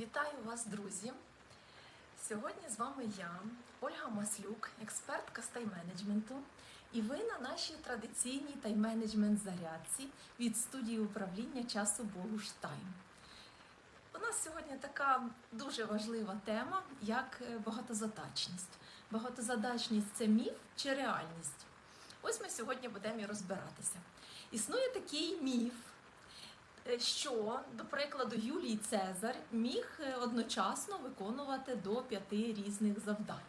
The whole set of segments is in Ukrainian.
Вітаю вас, друзі! Сьогодні з вами я, Ольга Маслюк, експертка з тайм-менеджменту, і ви на нашій традиційній тайм-менеджмент зарядці від студії управління часу Богуш Тайм. У нас сьогодні така дуже важлива тема, як е, багатозадачність. Багатозадачність це міф чи реальність? Ось ми сьогодні будемо і розбиратися. Існує такий міф, що, до прикладу, Юлій Цезар міг е, одночасно виконувати до п'яти різних завдань.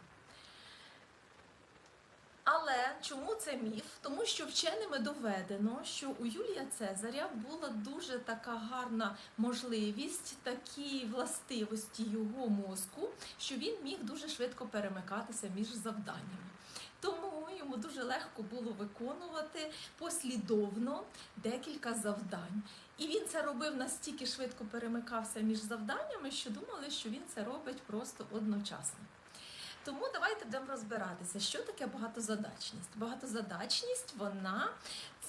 Але чому це міф? Тому що вченими доведено, що у Юлія Цезаря була дуже така гарна можливість, такі властивості його мозку, що він міг дуже швидко перемикатися між завданнями. Тому йому дуже легко було виконувати послідовно декілька завдань. І він це робив настільки швидко перемикався між завданнями, що думали, що він це робить просто одночасно. Тому давайте будемо розбиратися, що таке багатозадачність. Багатозадачність вона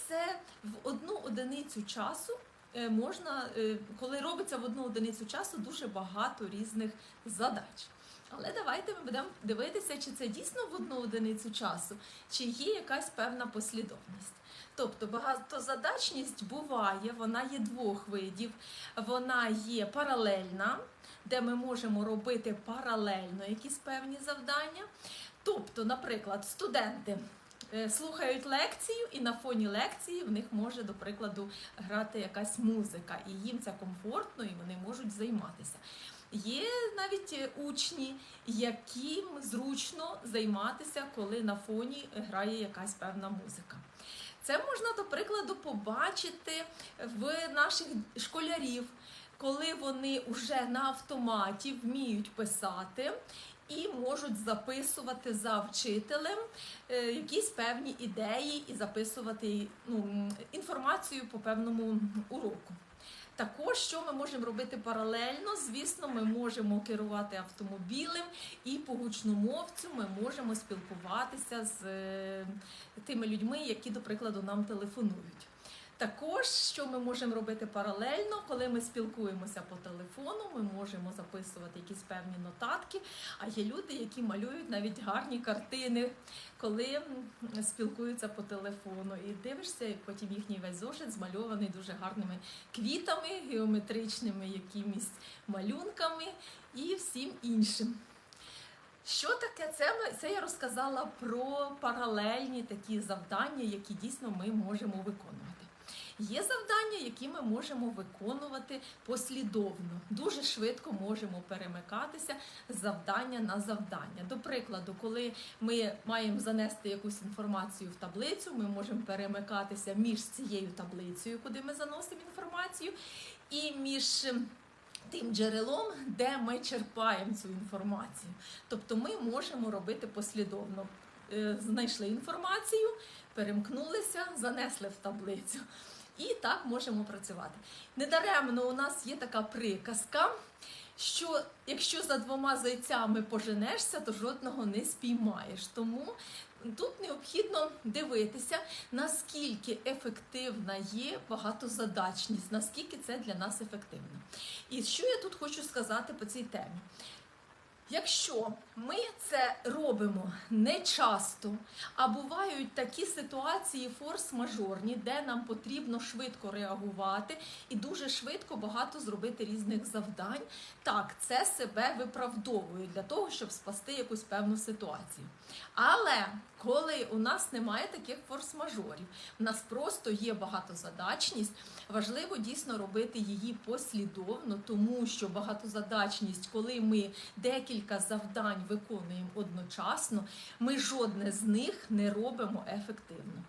це в одну одиницю часу. е, Можна, е, коли робиться в одну одиницю часу, дуже багато різних задач. Але давайте ми будемо дивитися, чи це дійсно в одну одиницю часу, чи є якась певна послідовність. Тобто багатозадачність буває, вона є двох видів. Вона є паралельна, де ми можемо робити паралельно якісь певні завдання. Тобто, наприклад, студенти е, слухають лекцію, і на фоні лекції в них може, до прикладу, грати якась музика, і їм це комфортно, і вони можуть займатися. Є навіть е, учні, яким зручно займатися, коли на фоні грає якась певна музика. Це можна, до прикладу, побачити в наших школярів, коли вони вже на автоматі вміють писати і можуть записувати за вчителем е, якісь певні ідеї і записувати ну, інформацію по певному уроку. Також, що ми можемо робити паралельно, звісно, ми можемо керувати автомобілем і по гучномовцю ми можемо спілкуватися з е, тими людьми, які, до прикладу, нам телефонують. Також, що ми можемо робити паралельно, коли ми спілкуємося по телефону, ми можемо записувати якісь певні нотатки. А є люди, які малюють навіть гарні картини, коли спілкуються по телефону. І дивишся, потім їхній весь зошит змальований дуже гарними квітами, геометричними якимись малюнками і всім іншим. Що таке це? Це я розказала про паралельні такі завдання, які дійсно ми можемо виконувати. Є завдання, які ми можемо виконувати послідовно. Дуже швидко можемо перемикатися з завдання на завдання. До прикладу, коли ми маємо занести якусь інформацію в таблицю, ми можемо перемикатися між цією таблицею, куди ми заносимо інформацію, і між ем, тим джерелом, де ми черпаємо цю інформацію. Тобто ми можемо робити послідовно. Е, Знайшли інформацію, перемкнулися, занесли в таблицю. І так можемо працювати. Недаремно у нас є така приказка, що якщо за двома зайцями поженешся, то жодного не спіймаєш. Тому тут необхідно дивитися, наскільки ефективна є багатозадачність, наскільки це для нас ефективно. І що я тут хочу сказати по цій темі? Якщо ми це робимо не часто, а бувають такі ситуації форс-мажорні, де нам потрібно швидко реагувати і дуже швидко багато зробити різних завдань, так, це себе виправдовує для того, щоб спасти якусь певну ситуацію. Але коли у нас немає таких форс-мажорів, у нас просто є багатозадачність, важливо дійсно робити її послідовно, тому що багатозадачність, коли ми декілька завдань виконуємо одночасно, ми жодне з них не робимо ефективно.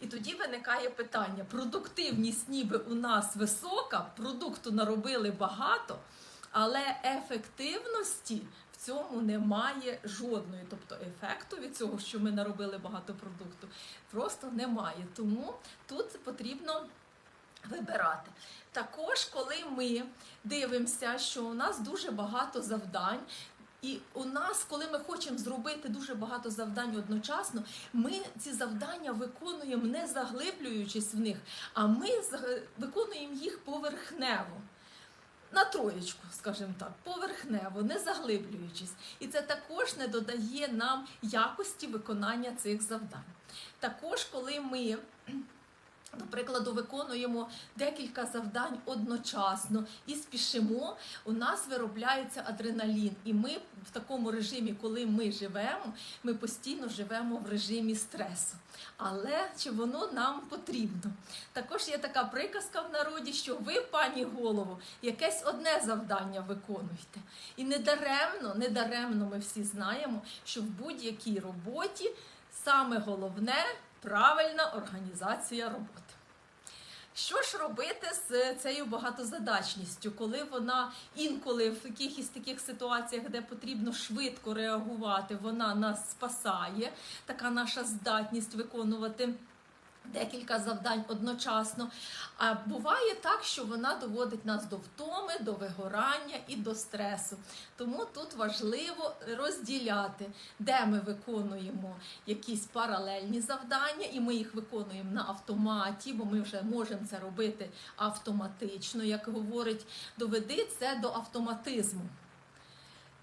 І тоді виникає питання: продуктивність ніби у нас висока, продукту наробили багато, але ефективності цьому немає жодної. Тобто ефекту від цього, що ми наробили багато продукту, просто немає. Тому тут потрібно вибирати. Також, коли ми дивимося, що у нас дуже багато завдань. І у нас, коли ми хочемо зробити дуже багато завдань одночасно, ми ці завдання виконуємо не заглиблюючись в них, а ми виконуємо їх поверхнево. На троєчку, скажімо так, поверхнево, не заглиблюючись. І це також не додає нам якості виконання цих завдань. Також, коли ми до прикладу, виконуємо декілька завдань одночасно і спішимо, у нас виробляється адреналін. І ми в такому режимі, коли ми живемо, ми постійно живемо в режимі стресу. Але чи воно нам потрібно? Також є така приказка в народі, що ви, пані голову, якесь одне завдання виконуєте. І недаремно, недаремно ми всі знаємо, що в будь-якій роботі саме головне правильна організація роботи. Що ж робити з цією багатозадачністю, коли вона інколи в якихось таких ситуаціях, де потрібно швидко реагувати, вона нас спасає, така наша здатність виконувати декілька завдань одночасно. А буває так, що вона доводить нас до втоми, до вигорання і до стресу. Тому тут важливо розділяти, де ми виконуємо якісь паралельні завдання, і ми їх виконуємо на автоматі, бо ми вже можемо це робити автоматично, як говорить, доведи це до автоматизму.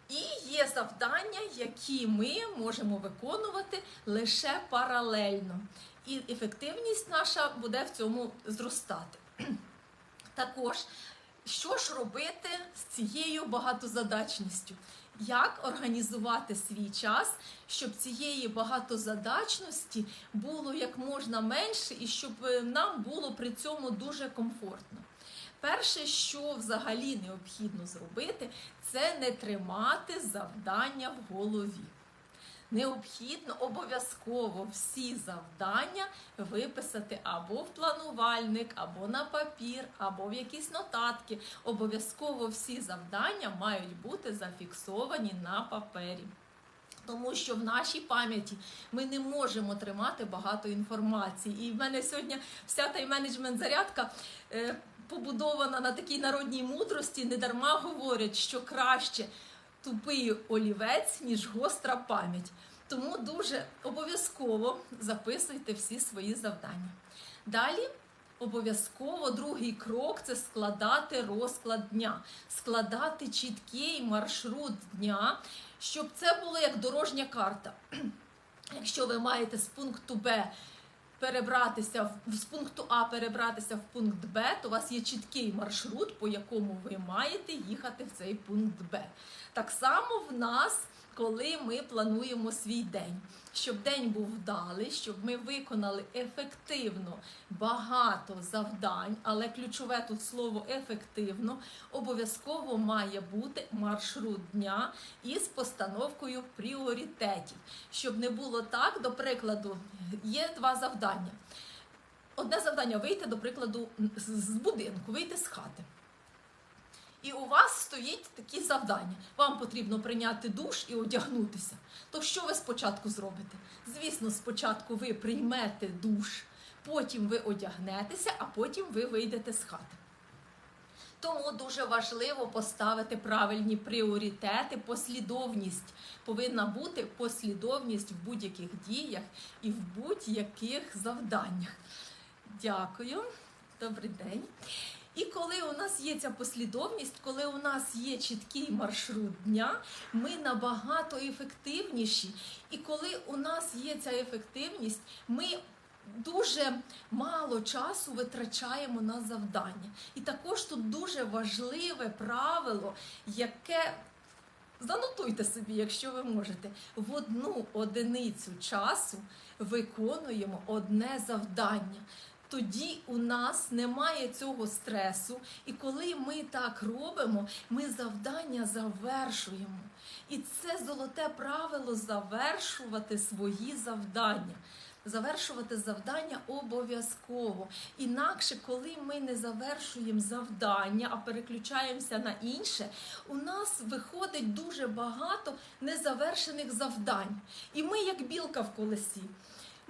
І є завдання, які ми можемо виконувати лише паралельно. І ефективність наша буде в цьому зростати. Також, що ж робити з цією багатозадачністю? Як організувати свій час, щоб цієї багатозадачності було як можна менше, і щоб нам було при цьому дуже комфортно? Перше, що взагалі необхідно зробити, це не тримати завдання в голові. Необхідно обов'язково всі завдання виписати або в планувальник, або на папір, або в якісь нотатки. Обов'язково всі завдання мають бути зафіксовані на папері. Тому що в нашій пам'яті ми не можемо тримати багато інформації. І в мене сьогодні вся тайм-менеджмент зарядка е, побудована на такій народній мудрості. Недарма говорять, що краще тупий олівець, ніж гостра пам'ять. Тому дуже обов'язково записуйте всі свої завдання. Далі. Обов'язково другий крок це складати розклад дня, складати чіткий маршрут дня, щоб це було як дорожня карта. Якщо ви маєте з пункту Б перебратися в з пункту А перебратися в пункт Б, то у вас є чіткий маршрут, по якому ви маєте їхати в цей пункт Б. Так само в нас, коли ми плануємо свій день, щоб день був вдалий, щоб ми виконали ефективно багато завдань, але ключове тут слово ефективно, обов'язково має бути маршрут дня із постановкою пріоритетів. Щоб не було так, до прикладу, є два завдання. Одне завдання вийти, до прикладу, з будинку, вийти з хати. І у вас стоїть такі завдання. Вам потрібно прийняти душ і одягнутися. То що ви спочатку зробите? Звісно, спочатку ви приймете душ, потім ви одягнетеся, а потім ви вийдете з хати. Тому дуже важливо поставити правильні пріоритети, послідовність. Повинна бути послідовність в будь-яких діях і в будь-яких завданнях. Дякую, добрий день. І коли у нас є ця послідовність, коли у нас є чіткий маршрут дня, ми набагато ефективніші. І коли у нас є ця ефективність, ми дуже мало часу витрачаємо на завдання. І також тут дуже важливе правило, яке занотуйте собі, якщо ви можете, в одну одиницю часу виконуємо одне завдання тоді у нас немає цього стресу. І коли ми так робимо, ми завдання завершуємо. І це золоте правило завершувати свої завдання. Завершувати завдання обов'язково. Інакше, коли ми не завершуємо завдання, а переключаємося на інше, у нас виходить дуже багато незавершених завдань. І ми, як білка в колесі.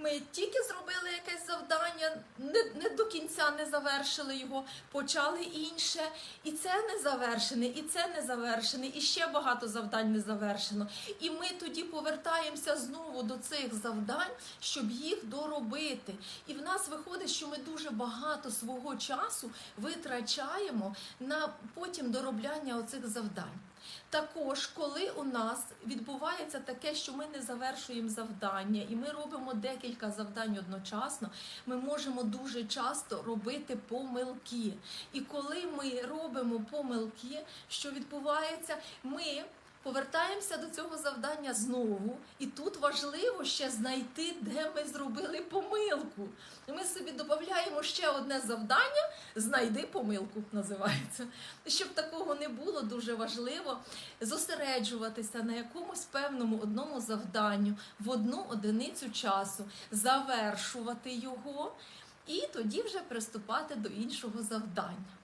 Ми тільки зробили якесь завдання, не, не до кінця не завершили його, почали інше, і це не завершене, і це не завершене, і ще багато завдань не завершено. І ми тоді повертаємося знову до цих завдань, щоб їх доробити. І в нас виходить, що ми дуже багато свого часу витрачаємо на потім доробляння оцих завдань. Також, коли у нас відбувається таке, що ми не завершуємо завдання, і ми робимо декілька завдань одночасно, ми можемо дуже часто робити помилки. І коли ми робимо помилки, що відбувається, ми повертаємося до цього завдання знову, і тут важливо ще знайти, де ми зробили помилку. Ми собі додаємо ще одне завдання знайди помилку, називається. Щоб такого не було, дуже важливо зосереджуватися на якомусь певному одному завданню в одну одиницю часу, завершувати його і тоді вже приступати до іншого завдання.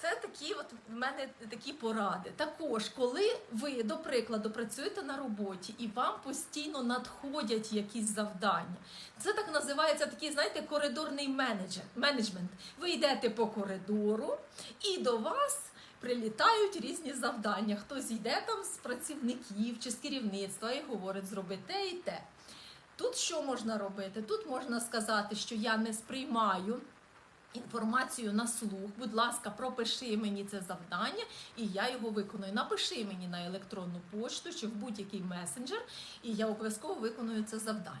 Це такі, от в мене такі поради. Також, коли ви, до прикладу, працюєте на роботі і вам постійно надходять якісь завдання, це так називається такий, знаєте, коридорний менеджер, менеджмент. Ви йдете по коридору, і до вас прилітають різні завдання. Хтось йде там з працівників чи з керівництва і говорить, зроби те і те. Тут що можна робити? Тут можна сказати, що я не сприймаю інформацію на слух. Будь ласка, пропиши мені це завдання, і я його виконую. Напиши мені на електронну пошту чи в будь-який месенджер, і я обов'язково виконую це завдання.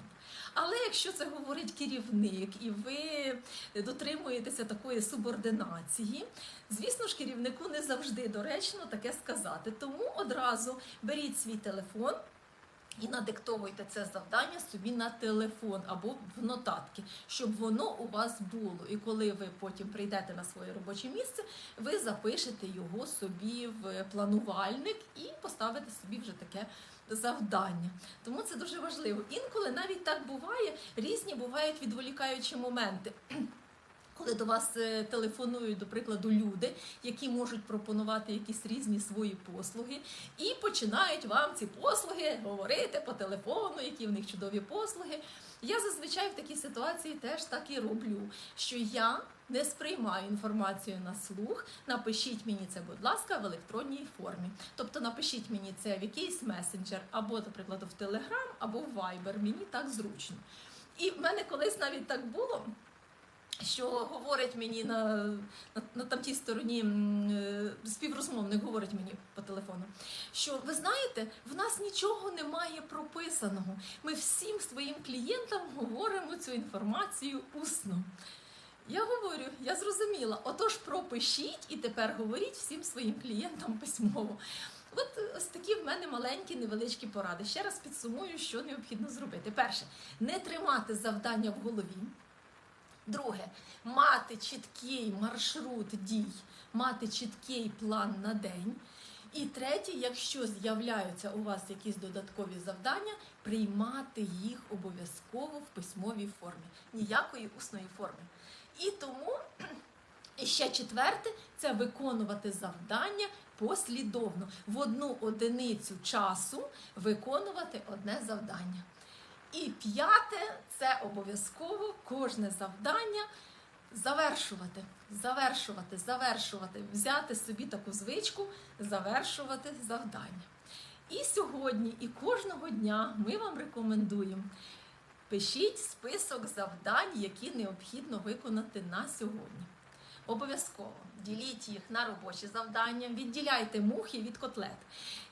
Але якщо це говорить керівник, і ви дотримуєтеся такої субординації, звісно ж, керівнику не завжди доречно таке сказати. Тому одразу беріть свій телефон. І надиктовуйте це завдання собі на телефон або в нотатки, щоб воно у вас було. І коли ви потім прийдете на своє робоче місце, ви запишете його собі в планувальник і поставите собі вже таке завдання. Тому це дуже важливо. Інколи навіть так буває, різні бувають відволікаючі моменти. Коли до вас е, телефонують, до прикладу, люди, які можуть пропонувати якісь різні свої послуги, і починають вам ці послуги говорити по телефону, які в них чудові послуги. Я зазвичай в такій ситуації теж так і роблю, що я не сприймаю інформацію на слух. Напишіть мені це, будь ласка, в електронній формі. Тобто напишіть мені це в якийсь месенджер, або, наприклад, в Телеграм, або в Viber. Мені так зручно. І в мене колись навіть так було що говорить мені на, на, на тамтій стороні е, співрозмовник говорить мені по телефону, що ви знаєте, в нас нічого немає прописаного. Ми всім своїм клієнтам говоримо цю інформацію усно. Я говорю, я зрозуміла. Отож, пропишіть і тепер говоріть всім своїм клієнтам письмово. От ось такі в мене маленькі невеличкі поради. Ще раз підсумую, що необхідно зробити. Перше, не тримати завдання в голові. Друге, мати чіткий маршрут дій, мати чіткий план на день. І третє, якщо з'являються у вас якісь додаткові завдання, приймати їх обов'язково в письмовій формі, ніякої усної форми. І тому і ще четверте це виконувати завдання послідовно в одну одиницю часу виконувати одне завдання. І п'яте це обов'язково кожне завдання завершувати, завершувати, завершувати, взяти собі таку звичку, завершувати завдання. І сьогодні, і кожного дня ми вам рекомендуємо. Пишіть список завдань, які необхідно виконати на сьогодні. Обов'язково діліть їх на робочі завдання, відділяйте мухи від котлет.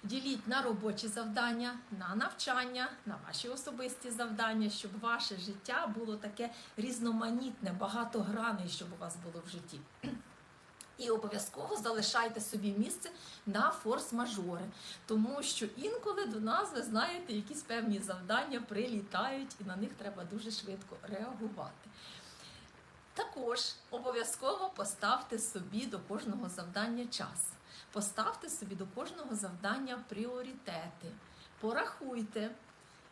Діліть на робочі завдання, на навчання, на ваші особисті завдання, щоб ваше життя було таке різноманітне, багатогранне, щоб у вас було в житті. І обов'язково залишайте собі місце на форс-мажори, тому що інколи до нас, ви знаєте, якісь певні завдання прилітають, і на них треба дуже швидко реагувати. Також обов'язково поставте собі до кожного завдання час. Поставте собі до кожного завдання пріоритети. Порахуйте,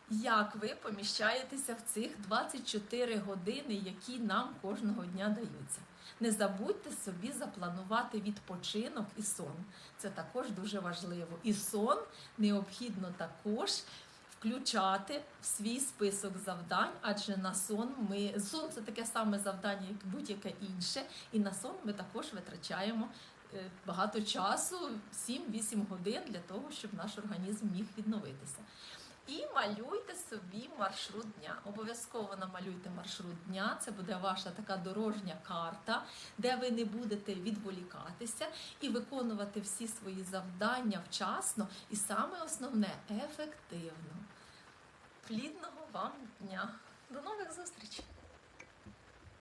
як ви поміщаєтеся в цих 24 години, які нам кожного дня даються. Не забудьте собі запланувати відпочинок і сон. Це також дуже важливо. І сон необхідно також включати в свій список завдань, адже на сон ми сон це таке саме завдання, як будь-яке інше, і на сон ми також витрачаємо е, багато часу, 7-8 годин для того, щоб наш організм міг відновитися. І малюйте собі маршрут дня. Обов'язково намалюйте маршрут дня. Це буде ваша така дорожня карта, де ви не будете відволікатися і виконувати всі свої завдання вчасно, і саме основне ефективно. Плідного вам дня! До нових зустрічей!